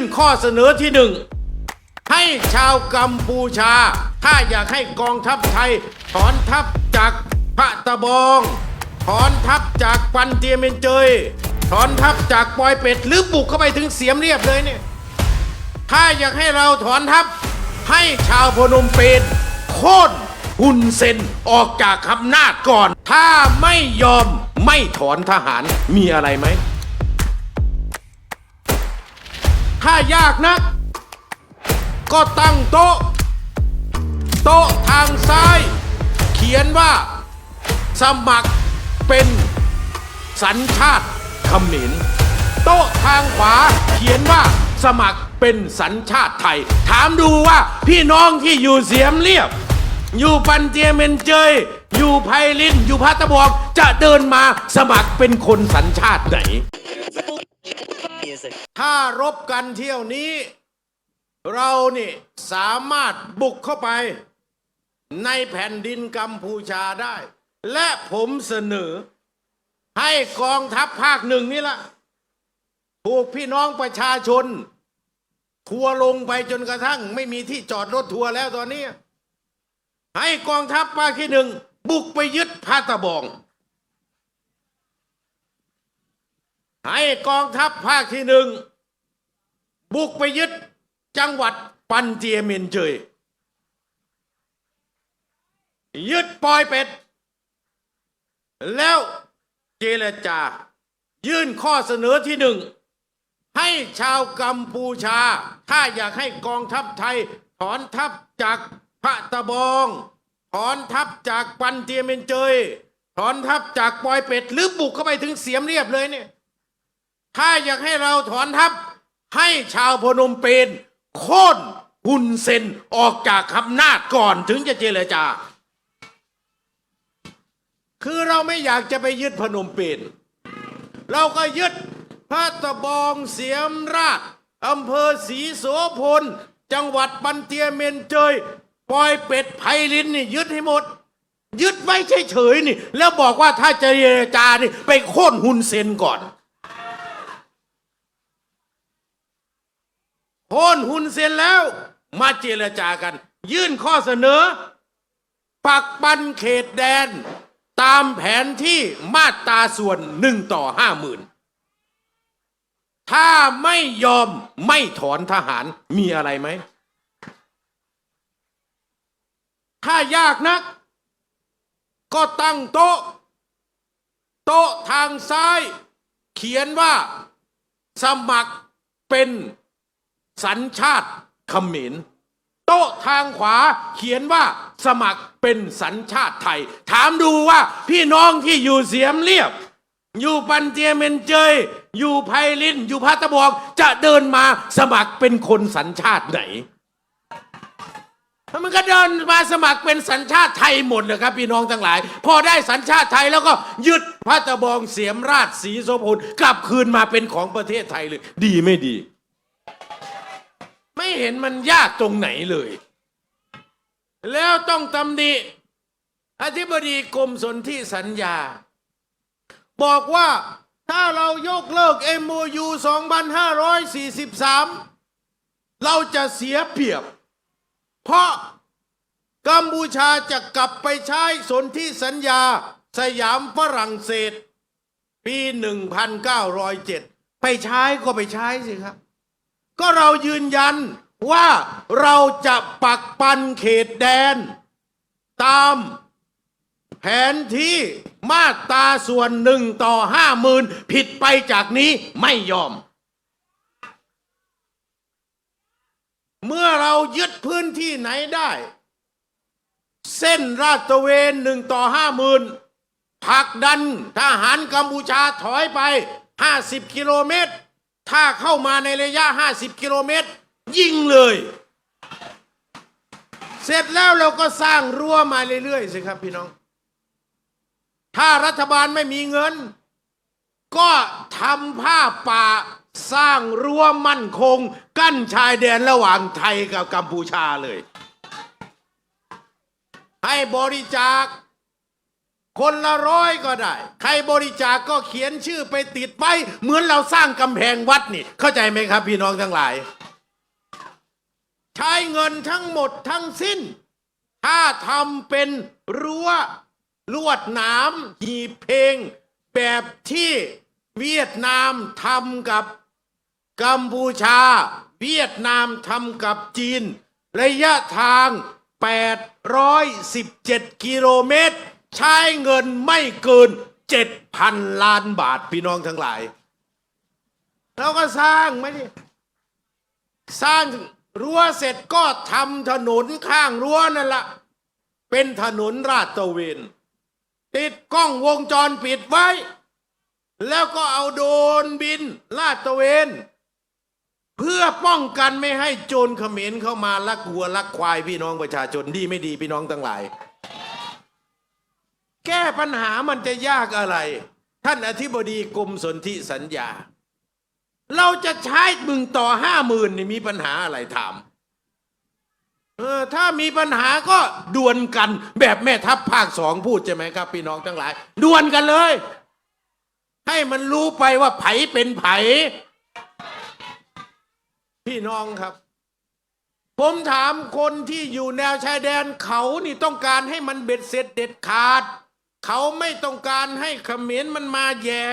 นข้อเสนอที่หนึ่งให้ชาวกัมพูชา ถ้าอยากให้กองทัพไทย ถอนทัพจากพระตะบอง ถอนทัพจากปันเตียเมนเจย ถอนทัพจากปอยเป็ด หรือบุกเข้าไปถึงเสียมเรียบเลยเนี่ย ถ้าอยากให้เราถอนทัพ ให้ชาวพนมเปญโค่นฮุนเซนออกจากคำนาจก่อน ถ้าไม่ยอมไม่ถอนทหารมีอะไรไหม ถ้ายากนัก ก็ตั้งโต๊ะ โต๊ะทางซ้าย เขียนว่า สมัครเป็นสัญชาติเขมรโต๊ะทางขวาเขียนว่า สมัครเป็นสัญชาติไทย ถามดูว่าพี่น้องที่อยู่เสียมเรียบ อยู่ปันเจียเมนเจย อยู่ไพลิน อยู่พัตตะบองจะเดินมาสมัครเป็นคนสัญชาติไหน ถ้ารบกันเที่ยวนี้ เรานี่สามารถบุกเข้าไป ในแผ่นดินกัมพูชาได้ และผมเสนอ ให้กองทัพภาคหนึ่งนี่ละถูกพี่น้องประชาชน ทัวลงไปจนกระทั่ง ไม่มีที่จอดรถทัวร์แล้วตอนนี้ ให้กองทัพภาคที่หนึ่งบุกไปยึดพาตะบอง ให้กองทัพภาคที่หนึ่ง บุกไปยึดจังหวัดปันเจียเมนเจยยึดปอยเป็ด แล้วเจรจา ยื่นข้อเสนอที่หนึ่ง ให้ชาวกัมพูชา ถ้าอยากให้กองทัพไทย ถอนทัพจากพระตะบอง ถอนทัพจากปันเตียเมนเจยถอนทัพจากปอยเป็ด หรือบุกเข้าไปถึงเสียมเรียบเลยเนี่ย ถ้าอยากให้เราถอนทัพ ให้ชาวพนมเปญโค่นฮุนเซนออกจากคำนาจก่อนถึงจะเจรจา คือเราไม่อยากจะไปยึดพนมเปญเราก็ยึดพระตะบองเสียมราชอำเภอศรีโสพล จังหวัดปันเตียเมนเจยปอยเป็ดไพลินนี่ยึดให้หมด ยึดไว้เฉยๆนี่ แล้วบอกว่าถ้าจะเจรจานี่ ไปโค่นฮุนเซนก่อน ค่นฮุนเซนแล้ว มาเจรจากัน ยื่นข้อเสนอ ปักปันเขตแดน ตามแผนที่มาตราส่วนหนึ่งต่อห้าหมื่นถ้าไม่ยอมไม่ถอนทหารมีอะไรไหม ถ้ายากนัก ก็ตั้งโต๊ะ โต๊ะทางซ้าย เขียนว่าสมัครเป็น สัญชาติเขมรโต๊ะทางขวาเขียนว่าสมัครเป็นสัญชาติไทย ถามดูว่าพี่น้องที่อยู่เสียมเรียบ อยู่ปันเตียเมนเจย อยู่ไพลิน อยู่พัตตะบองจะเดินมาสมัครเป็นคนสัญชาติไหนมันก็เดินมาสมัครเป็นสัญชาติไทยหมดเลยครับ พี่น้องทั้งหลาย พอได้สัญชาติไทยแล้วก็ยึดพระตะบองเสียมราชสีโสพลกลับคืนมาเป็นของประเทศไทยเลย ดีไม่ดี เห็นมันยากตรงไหนเลย แล้วต้องตำหนิอธิบดีกรมสนธิสัญญา บอกว่าถ้าเรายกเลิก MOU 2543 เราจะเสียเปรียบ เพราะกัมพูชาจะกลับไปใช้สนธิสัญญาสยามฝรั่งเศส ปี 1907 ไปใช้ก็ไปใช้สิครับ ก็เรายืนยันว่าเราจะปักปันเขตแดน ตามแผนที่มาตราส่วนหนึ่งต่อห้าหมื่นผิดไปจากนี้ไม่ยอม เมื่อเรายึดพื้นที่ไหนได้ เส้นราดตระเวนหนึ่งต่อห้าหมื่นผลักดันทหารกัมพูชาถอยไป 50 กิโลเมตร ถ้าเข้ามาในระยะ 50 กิโลเมตร ยิงเลย เสร็จแล้วเราก็สร้างรั้วมาเรื่อยๆสิครับพี่น้อง ถ้ารัฐบาลไม่มีเงิน ก็ทำผ้าป่าสร้างรั้วมั่นคง กั้นชายแดนระหว่างไทยกับกัมพูชาเลย ให้บริจาค คนละร้อยก็ได้ ใครบริจาคก็เขียนชื่อไปติดไว้เหมือนเราสร้างกำแพงวัดนี่ เข้าใจไหมครับพี่น้องทั้งหลาย ใช้เงินทั้งหมดทั้งสิ้น ถ้าทำเป็นรั้วลวดหนามหีเพลง แบบที่เวียดนามทำกับกัมพูชา เวียดนามทำกับจีน ระยะทาง 817 กิโลเมตร ใช้เงินไม่เกิน7,000ล้านบาทพี่น้องทั้งหลายเราก็สร้างไหมนี่สร้างรั้วเสร็จก็ทำถนนข้างรั้วนั่นละเป็นถนนราดตระเวน ติดกล้องวงจรปิดไว้ แล้วก็เอาโดรนบินลาดตระเวน เพื่อป้องกันไม่ให้โจรเขมรเข้ามาลักวัวลักควายพี่น้องประชาชนดีไม่ดีพี่น้องทั้งหลาย แก้ปัญหามันจะยากอะไร ท่านอธิบดีกรมสนธิสัญญา เราจะใช้มึงต่อห้าหมื่นนี่มีปัญหาอะไรถามเออถ้ามีปัญหาก็ดวลกันแบบแม่ทัพภาคสองพูดใช่ไหมครับ พี่น้องทั้งหลายดวลกันเลย ให้มันรู้ไปว่าไผเป็นไผ พี่น้องครับ ผมถามคนที่อยู่แนวชายแดนเขานี่ต้องการให้มันเบ็ดเสร็จเด็ดขาด เขาไม่ต้องการให้เขมรมันมาแย่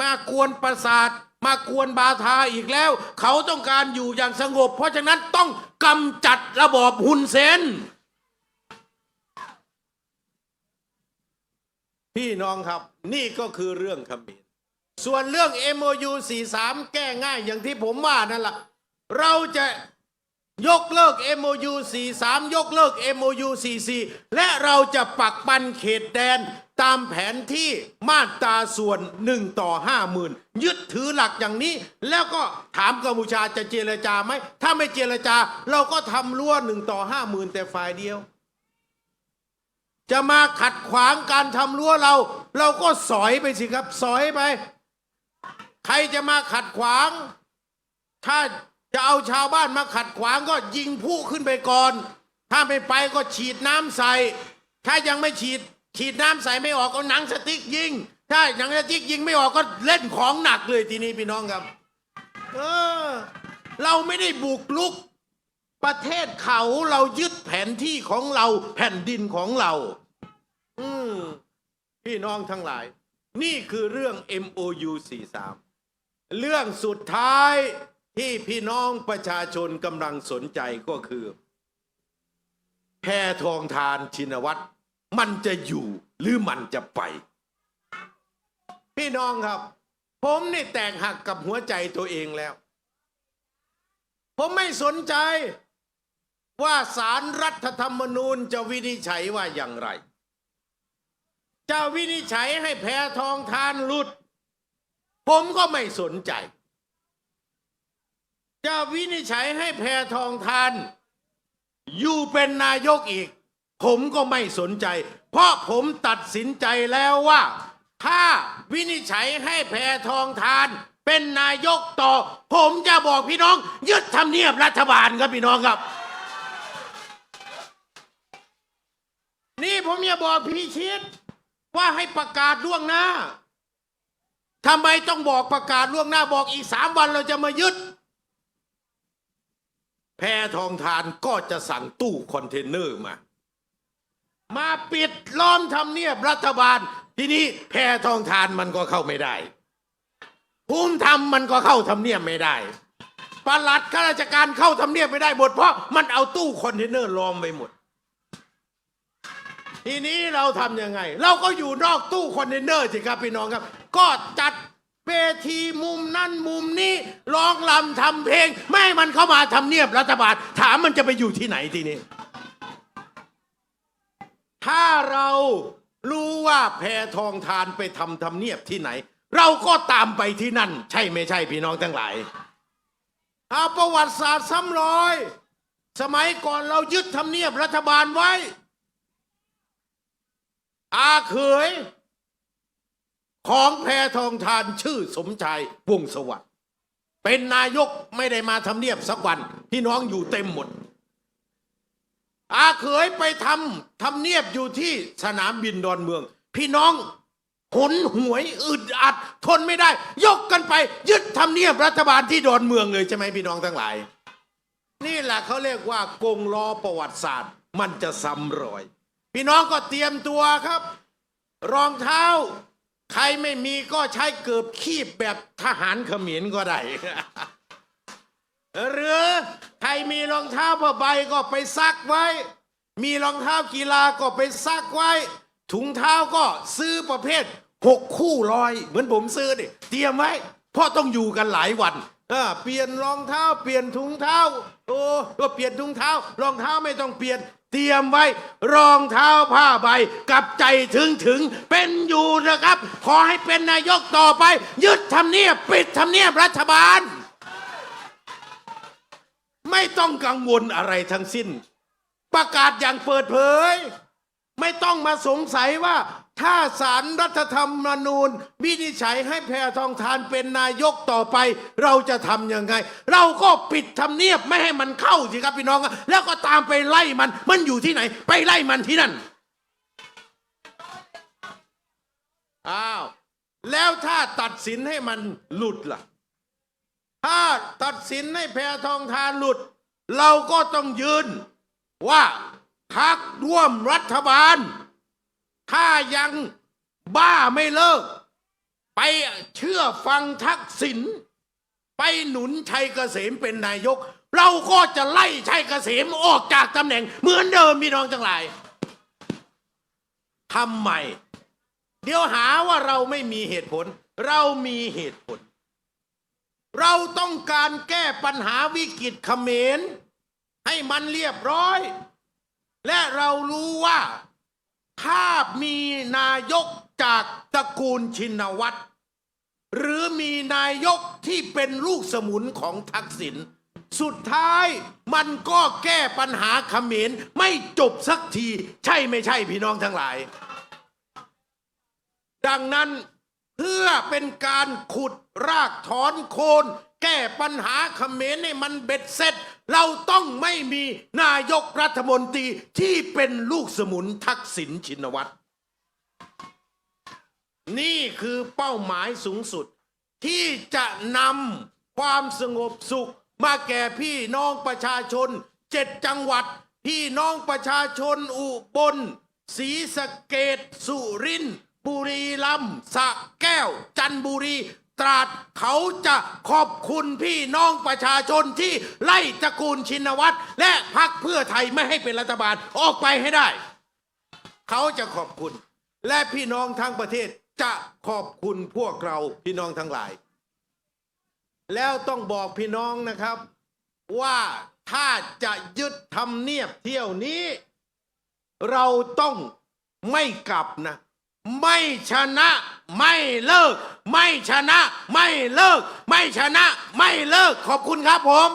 มากวนประสาท มากวนบาทาอีกแล้ว เขาต้องการอยู่อย่างสงบ เพราะฉะนั้นต้องกำจัดระบอบหุนเซนพี่น้องครับนี่ก็คือเรื่องเขมรส่วนเรื่อง MOU 43 แก้ง่ายอย่างที่ผมว่านั่นแหละเราจะ ยกเลิก MOU 43 ยกเลิก MOU 44 และเราจะปักปันเขตแดนตามแผนที่มาตราส่วน 1 ต่อ 50,000 ยึดถือหลักอย่างนี้ แล้วก็ถามกัมพูชาจะเจรจาไหม ถ้าไม่เจรจา เราก็ทำรั้ว 1 ต่อ 50,000 แต่ฝ่ายเดียว จะมาขัดขวางการทำรั้วเรา เราก็สอยไปสิครับ สอยไป ใครจะมาขัดขวาง ถ้า จะเอาชาวบ้านมาขัดขวางก็ยิงผู้ขึ้นไปก่อน ถ้าไม่ไปก็ฉีดน้ำใส่ ถ้ายังไม่ฉีดฉีดน้ำใส่ไม่ออกก็หนังสติ๊กยิง ถ้าหนังสติ๊กยิงไม่ออกก็เล่นของหนักเลยทีนี้พี่น้องครับ เออ เราไม่ได้บุกลุก ประเทศเขาเรายึดแผนที่ของเราแผ่นดินของเรา อืมพี่น้องทั้งหลาย นี่คือเรื่อง MOU 43 เรื่องสุดท้าย ที่พี่น้องประชาชนกำลังสนใจก็คือ แพทองทานชินวัตรมันจะอยู่หรือมันจะไป พี่น้องครับ ผมนี่แตกหักกับหัวใจตัวเองแล้ว ผมไม่สนใจว่าสารรัฐธรรมนูญจะวินิจฉัยว่าอย่างไร จะวินิจฉัยให้แพทองทานหลุด ผมก็ไม่สนใจ จะวินิจฉัยให้แพทองทาน อยู่เป็นนายกอีก ผมก็ไม่สนใจ เพราะผมตัดสินใจแล้วว่า ถ้าวินิจฉัยให้แพทองทาน เป็นนายกต่อ ผมจะบอกพี่น้อง ยึดทำเนียบรัฐบาลครับพี่น้องครับ นี่ผมจะบอกพี่ชิดว่าให้ประกาศล่วงหน้าทำไมต้องบอกประกาศล่วงหน้าบอกอีกสามวันเราจะมายึด แพทองทานก็จะสั่งตู้คอนเทนเนอร์มา มาปิดล้อมทำเนียบรัฐบาล ทีนี้แพทองทานมันก็เข้าไม่ได้ ภูมิธรรมมันก็เข้าทำเนียบไม่ได้ปลัดข้าราชการเข้าทำเนียบไม่ได้หมดเพราะมันเอาตู้คอนเทนเนอร์ล้อมไปหมด ทีนี้เราทำยังไง เราก็อยู่นอกตู้คอนเทนเนอร์สิครับพี่น้องครับ ก็จัด เวทีมุมนั่นมุมนี้ร้องลำทำเพลง ไม่มันเข้ามาทำเนียบรัฐบาล ถามมันจะไปอยู่ที่ไหนทีนี้ ถ้าเรารู้ว่าแพทองทานไปทำทำเนียบที่ไหน เราก็ตามไปที่นั่น ใช่ไม่ใช่พี่น้องทั้งหลายเอาประวัติศาสตร์ซ้ำรอย สมัยก่อนเรายึดทำเนียบรัฐบาลไว้อาเขย ของแพทองทานชื่อสมชายวงสวัสดิ์เป็นนายกไม่ได้มาทำเนียบสักวันพี่น้องอยู่เต็มหมด อาเขยไปทำทำเนียบอยู่ที่สนามบินดอนเมือง พี่น้องหนหวยอึดอัด ทนไม่ได้ ยกกันไป ยึดทำเนียบรัฐบาลที่ดอนเมืองเลยใช่ไหมพี่น้องทั้งหลาย นี่แหละเขาเรียกว่ากงล้อประวัติศาสตร์ มันจะซ้ำรอย พี่น้องก็เตรียมตัวครับ รองเท้า ใครไม่มีก็ใช้เกือบขีบแบบทหารเขมรก็ได้ หรือใครมีรองเท้าผ้าใบก็ไปซักไว้ มีรองเท้ากีฬาก็ไปซักไว้ ถุงเท้าก็ซื้อประเภทหกคู่ร้อยเหมือนผมซื้อดิเตรียมไว้เพราะต้องอยู่กันหลายวัน เปลี่ยนรองเท้า เปลี่ยนถุงเท้า โอ้ก็เปลี่ยนถุงเท้า รองเท้าไม่ต้องเปลี่ยน เตรียมไว้ รองเท้าผ้าใบ กับใจถึงถึง เป็นอยู่นะครับ ขอให้เป็นนายกต่อไป ยึดทำเนียบปิดทำเนียบรัฐบาล ไม่ต้องกังวลอะไรทั้งสิ้น ประกาศอย่างเปิดเผย ไม่ต้องมาสงสัยว่า ถ้าสารรัฐธรรมนูญ วินิจฉัยให้แพทองทานเป็นนายกต่อไป เราจะทำยังไง เราก็ปิดทำเนียบไม่ให้มันเข้าสิครับพี่น้อง แล้วก็ตามไปไล่มันมันอยู่ที่ไหน ไปไล่มันที่นั่นอ้าวแล้วถ้าตัดสินให้มันหลุดล่ะ ถ้าตัดสินให้แพทองทานหลุด เราก็ต้องยืนว่า พักร่วมรัฐบาล ถ้ายังบ้าไม่เลิก ไปเชื่อฟังทักษิณไปหนุนชัยเกษมเป็นนายก เราก็จะไล่ชัยเกษมออกจากตำแหน่ง เหมือนเดิมพี่น้องทั้งหลายทำไม เดี๋ยวหาว่าเราไม่มีเหตุผล เรามีเหตุผล เราต้องการแก้ปัญหาวิกฤตเขมร ให้มันเรียบร้อย และเรารู้ว่าถ้ามีนายกจากตระกูลชินวัตรหรือมีนายกที่เป็นลูกสมุนของทักษิณสุดท้ายมันก็แก้ปัญหาเขมรไม่จบสักที ใช่ไม่ใช่พี่น้องทั้งหลาย ดังนั้น เพื่อเป็นการขุดรากถอนโคน แก้ปัญหาเขมรให้มันเบ็ดเสร็จ เราต้องไม่มีนายกรัฐมนตรีที่เป็นลูกสมุนทักษิณชินวัตร นี่คือเป้าหมายสูงสุด ที่จะนำความสงบสุข มาแก่พี่น้องประชาชนเจ็ดจังหวัด พี่น้องประชาชนอุบลศรีสะเกดสุรินทร์ บุรีรัมย์สระแก้ว จันทบุรี ตราดเขาจะขอบคุณพี่น้องประชาชนที่ไล่ตระกูลชินวัตรและพรรคเพื่อไทยไม่ให้เป็นรัฐบาลออกไปให้ได้ เขาจะขอบคุณ และพี่น้องทั้งประเทศจะขอบคุณพวกเราพี่น้องทั้งหลาย แล้วต้องบอกพี่น้องนะครับ ว่าถ้าจะยึดทำเนียบเที่ยวนี้ เราต้องไม่กลับนะ ไม่ชนะไม่เลิก ไม่ชนะไม่เลิก ไม่ชนะไม่เลิกขอบคุณครับผม